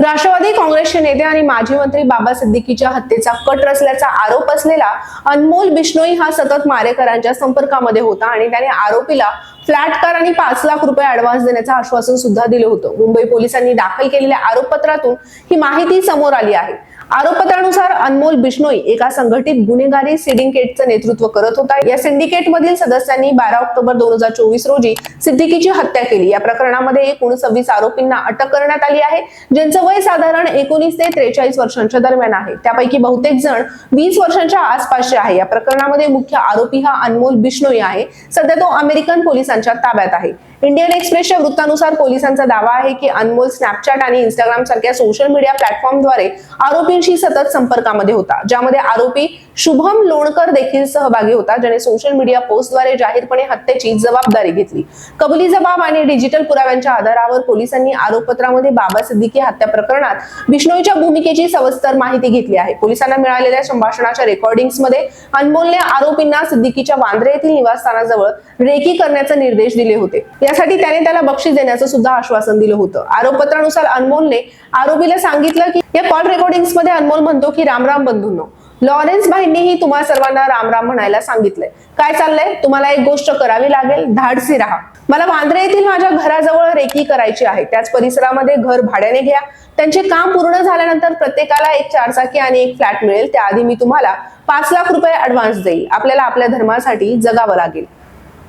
राष्ट्रवादी काँग्रेसचे नेते आणि माजी मंत्री बाबा सिद्दीकीच्या हत्येचा कट रचल्याचा आरोप असलेला अनमोल बिश्नोई हा सतत मारेकरांच्या संपर्कामध्ये होता आणि त्याने आरोपीला फ्लॅट कार आणि पाच लाख रुपये ऍडव्हान्स देण्याचं आश्वासन सुद्धा दिलं होतं. मुंबई पोलिसांनी दाखल केलेल्या आरोपपत्रातून ही माहिती समोर आली आहे. आरोपपत्रानुसार अनमोल बिश्नोई एका संघटित गुन्हेगारी सिंडिकेटचं नेतृत्व करत होता. या सिंडिकेट मधील सदस्यांनी बारा ऑक्टोबर दोन हजार चोवीस रोजी सिद्दीकीची हत्या केली. या प्रकरणामध्ये एकूण सव्वीस आरोपींना अटक करण्यात आली आहे ज्यांचं वय साधारण एकोणीस ते त्रेचाळीस वर्षांच्या दरम्यान आहे. त्यापैकी बहुतेक जण वीस वर्षांच्या आसपासचे आहे. या प्रकरणामध्ये मुख्य आरोपी हा अनमोल बिश्नोई आहे. सध्या तो अमेरिकन पोलिसांच्या ताब्यात आहे. इंडियन एक्सप्रेसच्या वृत्तानुसार पोलिसांचा दावा आहे की अनमोल स्नॅपचॅट आणि इंस्टाग्राम सारख्या सोशल मीडिया प्लॅटफॉर्मद्वारे आरोपींशी सतत संपर्कामध्ये होता ज्यामध्ये आरोपी शुभम लोणकर देखील सहभागी होता ज्याने सोशल मीडिया पोस्टद्वारे जाहीरपणे हत्येची जबाबदारी घेतली. कबुली जबाब आणि डिजिटल पुराव्यांच्या आधारावर पोलिसांनी आरोपपत्रामध्ये बाबा सिद्दीकी हत्या प्रकरणात बिष्णोईच्या भूमिकेची सविस्तर माहिती घेतली आहे. पोलिसांना मिळालेल्या संभाषणाच्या रेकॉर्डिंगमध्ये अनमोलने आरोपींना सिद्दीकीच्या वांद्रे येथील निवासस्थानाजवळ रेकी करण्याचे निर्देश दिले होते. यासाठी त्याने त्याला बक्षीस देण्याचं सुद्धा आश्वासन दिलं होतं. आरोपपत्रानुसार अनमोलने आरोपीला सांगितलं की या कॉल रेकॉर्डिंग्समध्ये अनमोल म्हणतो की रामराम बंधूंनो. लॉरेन्स भाईंनीही तुम्हा सर्वांना रामराम म्हणायला सांगितलंय. काय चाललंय? तुम्हाला एक गोष्ट करावी लागेल. धाडसी राहा. मला वांद्रे येथील माझ्या घराजवळ रेकी करायची आहे. त्याच परिसरामध्ये घर भाड्याने घ्या. त्यांचे काम पूर्ण झाल्यानंतर प्रत्येकाला एक चारचाकी आणि एक फ्लॅट मिळेल. त्याआधी मी तुम्हाला पाच लाख रुपये ऍडव्हान्स देईल. आपल्याला आपल्या धर्मासाठी जगावं लागेल.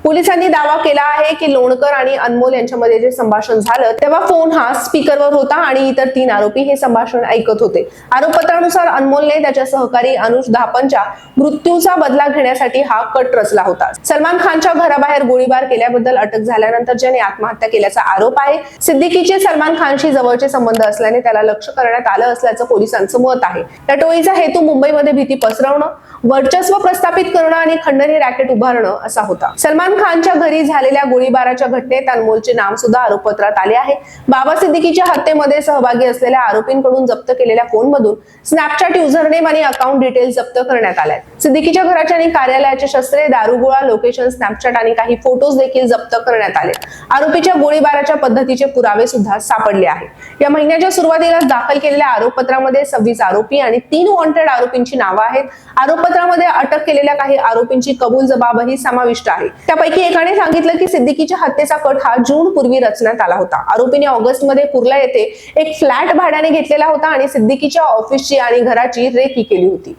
पोलिसांनी दावा केला आहे की लोणकर आणि अनमोल यांच्यामध्ये जे संभाषण झालं तेव्हा फोन हा स्पीकरवर होता आणि इतर तीन आरोपी हे संभाषण ऐकत होते. आरोपपत्रानुसार अनमोलने त्याच्या सहकारी अनुज धापनच्या मृत्यूचा बदला घेण्यासाठी हा कट रचला होता. सलमान खानच्या घराबाहेर गोळीबार केल्याबद्दल अटक झाल्यानंतर ज्याने आत्महत्या केल्याचा आरोप आहे सिद्दीकीचे सलमान खानशी जवळचे संबंध असल्याने त्याला लक्ष करण्यात आलं असल्याचं पोलिसांचं मत आहे. या टोळीचा हेतू मुंबईमध्ये भीती पसरवणं वर्चस्व प्रस्थापित करणं आणि खंडणी रॅकेट उभारणं असा होता. सलमान खानच्या घरी झालेल्या गोळीबाराच्या घटनेत अनमोलचे नाव सुद्धा आरोपपत्रात आले आहे. बाबा सिद्दीकीच्या हत्येमध्ये सहभागी असलेल्या आरोपींकडून जप्त केलेल्या फोनमधून स्नॅपचॅट युजरनेम आणि अकाउंट डिटेल्स जप्त करण्यात आल्या सिद्दीकीच्या घराच्या आणि कार्यालयाचे शस्त्रे दारुगोळा लोकेशन स्नॅपचॅट आणि काही फोटोज देखील जप्त करण्यात आले. आरोपीच्या गोळीबाराच्या पद्धतीचे पुरावे सुद्धा सापडले आहे. या महिन्याच्या सुरुवातीला दाखल केलेल्या आरोपपत्रामध्ये सव्वीस आरोपी आणि तीन वॉन्टेड आरोपींची नावं आहेत. आरोपपत्रामध्ये अटक केलेल्या काही आरोपींची कबूल जबाबही समाविष्ट आहे. त्या त्यापैकी एकाने सांगितलं की सिद्दीकीच्या हत्येचा कट हा जून पूर्वी रचण्यात आला होता. आरोपीने ऑगस्टमध्ये कुर्ला येथे एक फ्लॅट भाड्याने घेतलेला होता आणि सिद्दीकीच्या ऑफिसची आणि घराची रेकी केली होती.